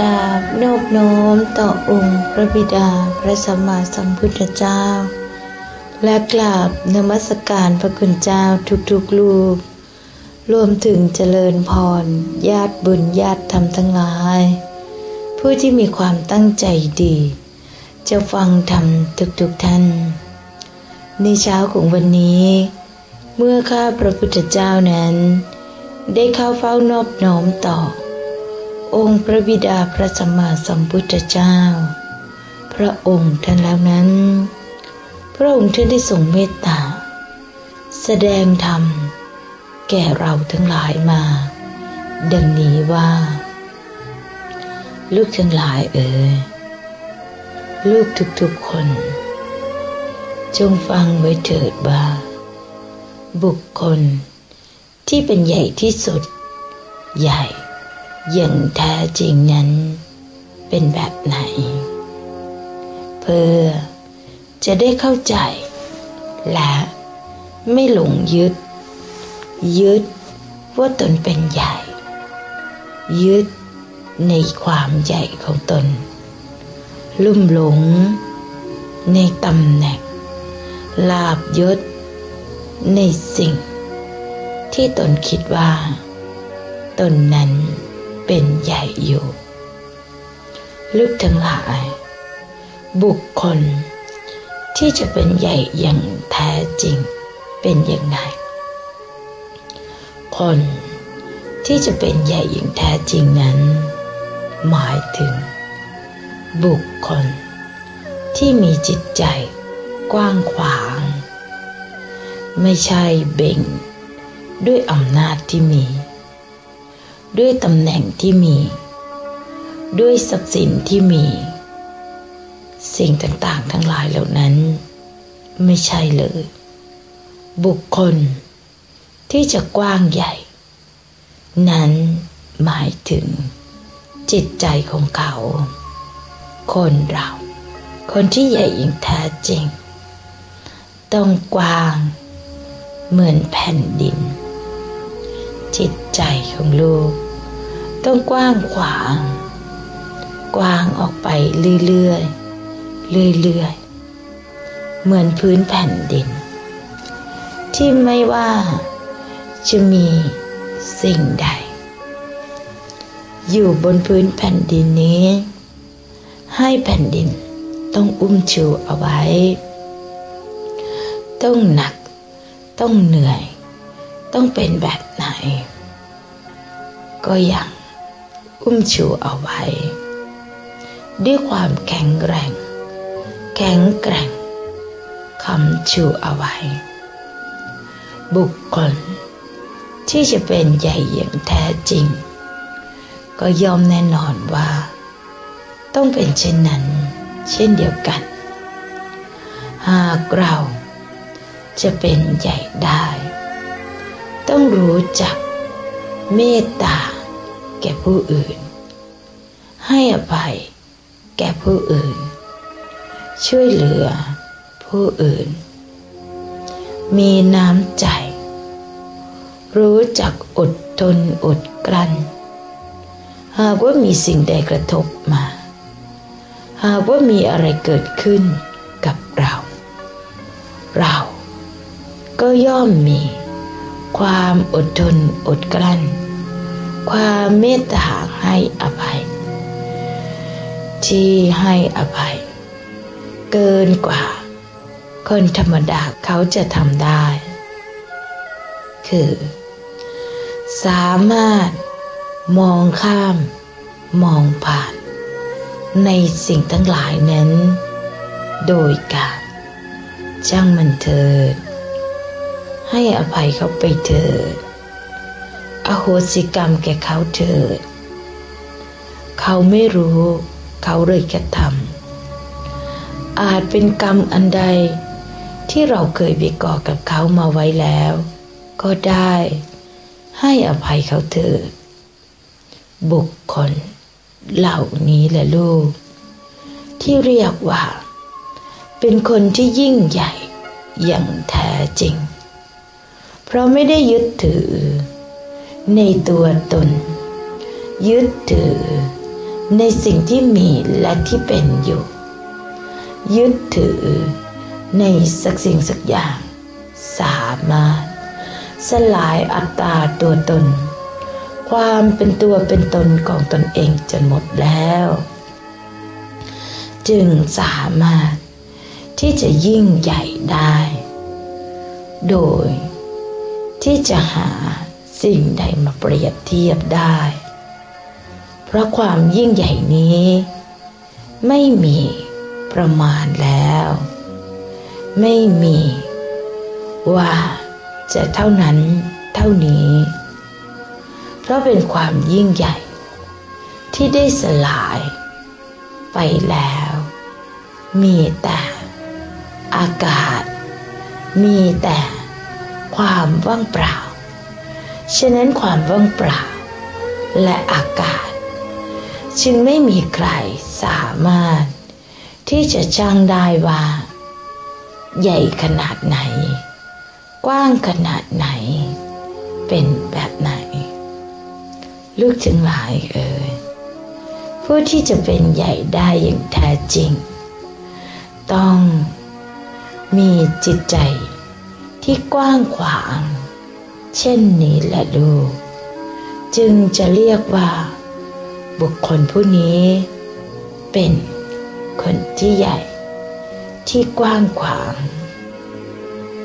ราบโน้อมต่อองค์พระบิดาพระสัมมาสัมพุทธเจ้า และกราบนมัสการพระคุณเจ้าทุกๆลูกรวมถึงเจริญพร ญาติบุญญาติธรรมทั้งหลาย ผู้ที่มีความตั้งใจดี จะฟังธรรมทุกๆท่าน ในเช้าของวันนี้ เมื่อข้าพระพุทธเจ้านั้น ได้เข้าเฝ้านอบน้อมต่อ องค์พระบิดาพระสัมมาสัมพุทธเจ้า พระองค์ท่านแล้วนั้น พระองค์ท่านได้ทรงเมตตา แสดงธรรม แก่เราทั้งหลายมา ดังนี้ว่า ลูกทั้งหลายเอ๋ยลูกทุกๆคน จงฟังไว้เถิดว่า บุคคลที่เป็นใหญ่ที่สุด ใหญ่ อย่างแท้จริงนั้นเป็นแบบไหน เพื่อจะได้เข้าใจ และไม่หลงยึด ยึดว่าตนเป็นใหญ่ ยึดในความใหญ่ของตน ลุ่มหลง ในตำแหน่ง ลาบยศ ในสิ่ง ที่ตนคิดว่า ตนนั้น เป็นใหญ่อยู่ลึกทั้งหลาย บุคคล ที่จะเป็นใหญ่อย่างแท้จริงเป็นอย่างไรคนที่จะเป็นใหญ่อย่างแท้จริงนั้น หมายถึง บุคคล ที่มีจิตใจกว้างขวาง ไม่ใช่เบ่ง ด้วยอำนาจที่มี ด้วยตำแหน่งที่มี ด้วยทรัพย์สินที่มี สิ่งต่างๆ ทั้งหลายเหล่านั้น ไม่ใช่เลย บุคคล ที่จะกว้างใหญ่ นั้นหมายถึง จิตใจของเขา คนเรา คนที่ใหญ่อย่างแท้จริง ต้องกว้าง เหมือนแผ่นดิน จิต ใจของลูก ต้องกว้างขวาง กว้างออกไปเรื่อยๆเรื่อยๆเหมือนพื้นแผ่นดิน ที่ไม่ว่าจะมีสิ่งใด อยู่บนพื้นแผ่นดินนี้ ให้แผ่นดินต้องอุ้มชูเอาไว้ ต้องหนัก ต้องเหนื่อย ต้องเป็นแบบไหน ก็ยังอุ้มชูเอาไว้ ด้วยความแข็งแรงแข็งแกร่งคำชูเอาไว้ บุคคล ที่จะเป็นใหญ่อย่างแท้จริง ก็ยอมแน่นอนว่า ต้องเป็นเช่นนั้น เช่นเดียวกัน หากเราจะเป็นใหญ่ได้ ต้องรู้จัก เมตตา แก่ผู้อื่น ให้อภัย แก่ผู้อื่น ช่วยเหลือผู้อื่น มีน้ำใจ รู้จักอดทนอดกลั้น หากว่ามีสิ่งใดกระทบมา หากว่ามีอะไรเกิดขึ้นกับเรา เราก็ย่อมมี ความอดทนอดกลั้น ความเมตตาให้อภัย ที่ให้อภัย เกินกว่า คนธรรมดาเขาจะทำได้ คือ สามารถมองข้าม มองผ่าน ในสิ่งทั้งหลายนั้น โดยการจ้างมันเถิด ให้อภัยเขาไปเถิด อโหสิกรรมแก่เขาเถิด เขาไม่รู้เขาเลยกระทำอาจเป็นกรรมอันใดที่เราเคยไปก่อกับเขามาไว้แล้ว ก็ได้ให้อภัยเขาเถิด บุคคลเหล่านี้แหละลูก ที่เรียกว่า เป็นคนที่ยิ่งใหญ่อย่างแท้จริง เพราะไม่ได้ยึดถือ ในตัวตน ยึดถือ ในสิ่งที่มีและที่เป็นอยู่ ยึดถือ ในสักสิ่งสักอย่าง สามารถ สลายอัตตาตัวตน ความเป็นตัวเป็นตนของตนเองจนหมดแล้ว จึงสามารถที่จะยิ่งใหญ่ได้ โดย ที่จะหาสิ่งใดมาเปรียบเทียบได้ เพราะความยิ่งใหญ่นี้ ไม่มีประมาณแล้ว ไม่มี ว่าจะเท่านั้นเท่านี้ เพราะเป็นความยิ่งใหญ่ ที่ได้สลาย ไปแล้ว มีแต่ อากาศ มีแต่ ความว่างเปล่า ฉะนั้นความว่างเปล่า และอากาศ จึงไม่มีใครสามารถ ที่จะจ้างได้ว่า ใหญ่ขนาดไหน กว้างขนาดไหน เป็นแบบไหน ลูกจึงหลายเอ่ยผู้ที่จะเป็นใหญ่ได้อย่างแท้จริง ต้องมีจิตใจ ที่กว้างขวาง เช่นนี้แหละลูก จึงจะเรียกว่า บุคคลผู้นี้ เป็นคนที่ใหญ่ ที่กว้างขวาง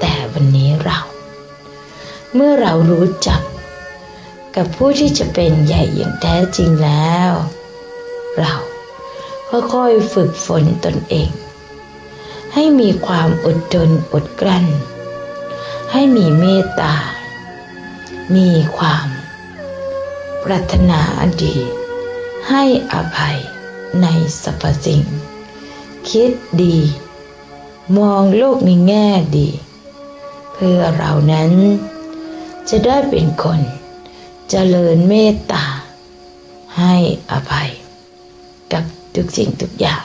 แต่วันนี้เรา เมื่อเรารู้จักกับผู้ที่จะเป็นใหญ่อย่างแท้จริงแล้ว เราค่อยๆฝึกฝนตนเอง ให้มีความอดทนอดกลั้น ให้มีเมตตา มีความ ปรารถนาดี ให้อภัยในสรรพสิ่ง คิดดี มองโลกในแง่ดี เพื่อเรานั้น จะได้เป็นคนจเจริญเมตตา ให้อภัย กับทุกสิ่งทุกอย่าง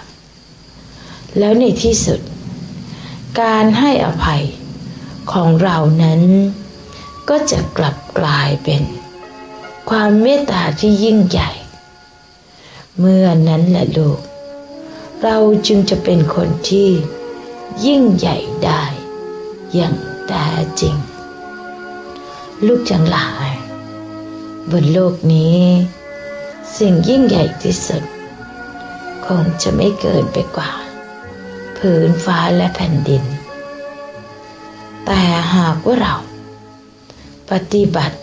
แล้วในที่สุด การให้อภัย ของเรานั้น ก็จะกลับกลายเป็น ความเมตตาที่ยิ่งใหญ่ เมื่อนั้นแหละลูก เราจึงจะเป็นคนที่ยิ่งใหญ่ได้ อย่างแท้จริง ลูกจังหลาย บนโลกนี้ สิ่งยิ่งใหญ่ที่สุด คงจะไม่เกินไปกว่าผืนฟ้าและแผ่นดิน แต่หากว่าเรา ปฏิบัติ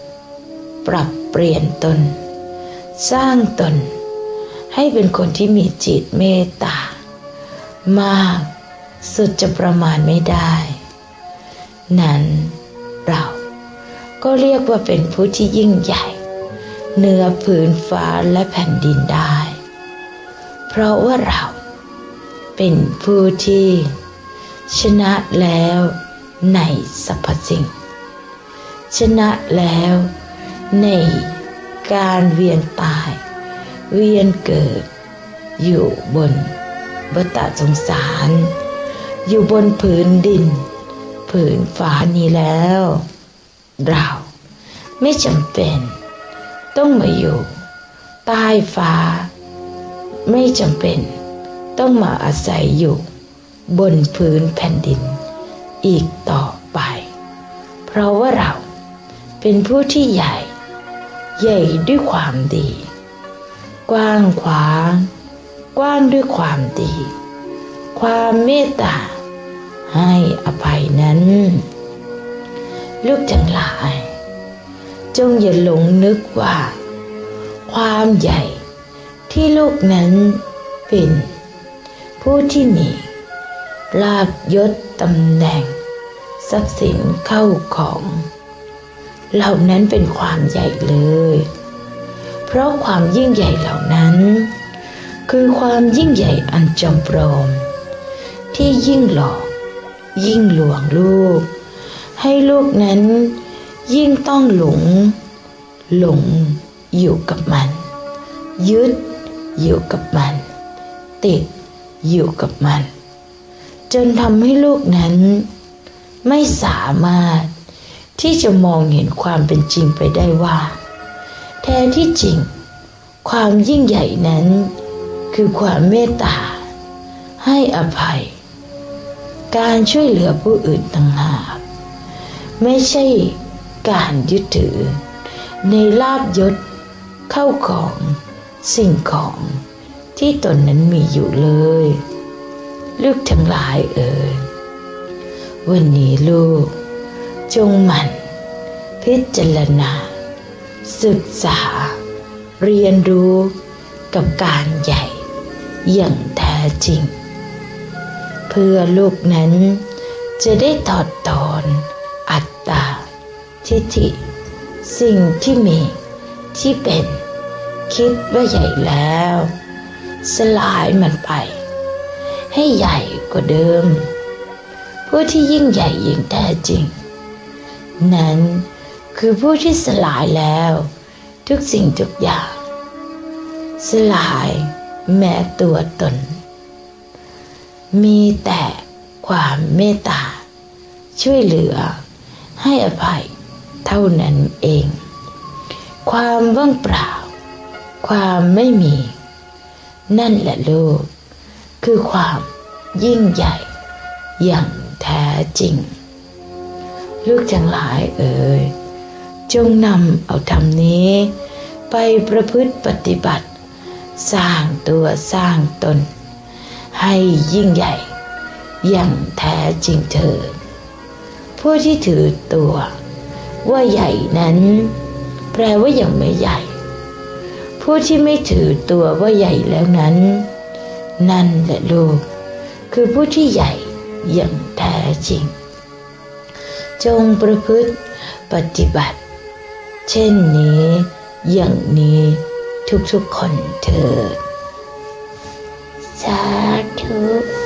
ปรับเปลี่ยนตน สร้างตน ให้เป็นคนที่มีจิตเมตตามากสุดจะประมาณไม่ได้ นั้นเราก็เรียกว่าเป็นผู้ที่ยิ่งใหญ่เหนือผืนฟ้าและแผ่นดินได้ เพราะว่าเราเป็นผู้ที่ชนะแล้ว ในสรรพสิ่ง ชนะแล้ว ในการเวียนตาย เวียนเกิด อยู่บนบตาสงสาร อยู่บนผืนดิน ผืนฟ้านี้แล้ว เราไม่จำเป็น ต้องมาอยู่ใต้ฟ้า ไม่จำเป็น ต้องมาอาศัยอยู่ บนพื้นแผ่นดิน อีกต่อไป เพราะว่าเราเป็นผู้ที่ใหญ่ ใหญ่ด้วยความดี กว้างขวาง กว้างด้วยความดี ความเมตตา ให้อภัยนั้น ลูกจังหลาย จงอย่าหลงนึกว่า ความใหญ่ที่ลูกนั้นเป็น ผู้ที่มี ลาบยศตำแหน่ง ทรัพย์สินเข้าของ เหล่านั้นเป็นความใหญ่เลย เพราะความยิ่งใหญ่เหล่านั้น คือความยิ่งใหญ่อันจำปรมที่ยิ่งหลอก ยิ่งหลวงลูก ให้ลูกนั้นยิ่งต้องหลง หลงอยู่กับมัน ยึดอยู่กับมัน ติดอยู่กับมัน จนทำให้ลูกนั้น ไม่สามารถที่จะมองเห็นความเป็นจริงไปได้ว่า แท้ที่จริง ความยิ่งใหญ่นั้น คือความเมตตา ให้อภัย การช่วยเหลือผู้อื่นต่างหากไม่ใช่การยึดถือ ในลาบยศเข้าของสิ่งของที่ตนนั้นมีอยู่เลย ลูกทั้งหลายเอ่ยวันนี้ลูก จงหมั่น พิจารณา ศึกษา เรียนรู้กับการใหญ่อย่างแท้จริง เพื่อลูกนั้นจะได้ถอดตอนอัตตา ทิฏฐิ สิ่งที่มีที่เป็น คิดว่าใหญ่แล้ว สลายมันไป ให้ใหญ่กว่าเดิม ผู้ที่ยิ่งใหญ่ยิ่งแท้จริง นั้นคือผู้ที่สลายแล้ว ทุกสิ่งทุกอย่าง สลายแม้ตัวตน มีแต่ความเมตตา ช่วยเหลือให้อภัยเท่านั้นเอง ความว่างเปล่า ความไม่มี นั่นแหละลูก คือความยิ่งใหญ่อย่างแท้จริง ลูกทั้งหลายเอ่ยจงนำเอาธรรมนี้ ไปประพฤติปฏิบัติ สร้างตัวสร้างตน ให้ยิ่งใหญ่อย่างแท้จริงเถิดผู้ที่ถือตัว ว่าใหญ่นั้น แปลว่ายังไม่ใหญ่ ผู้ที่ไม่ถือตัวว่าใหญ่แล้วนั้น นั่นแหละลูก คือผู้ที่ใหญ่อย่างแท้จริง จงประพฤติปฏิบัติ เช่นนี้อย่างนี้ทุกๆคนเถิด สาธุ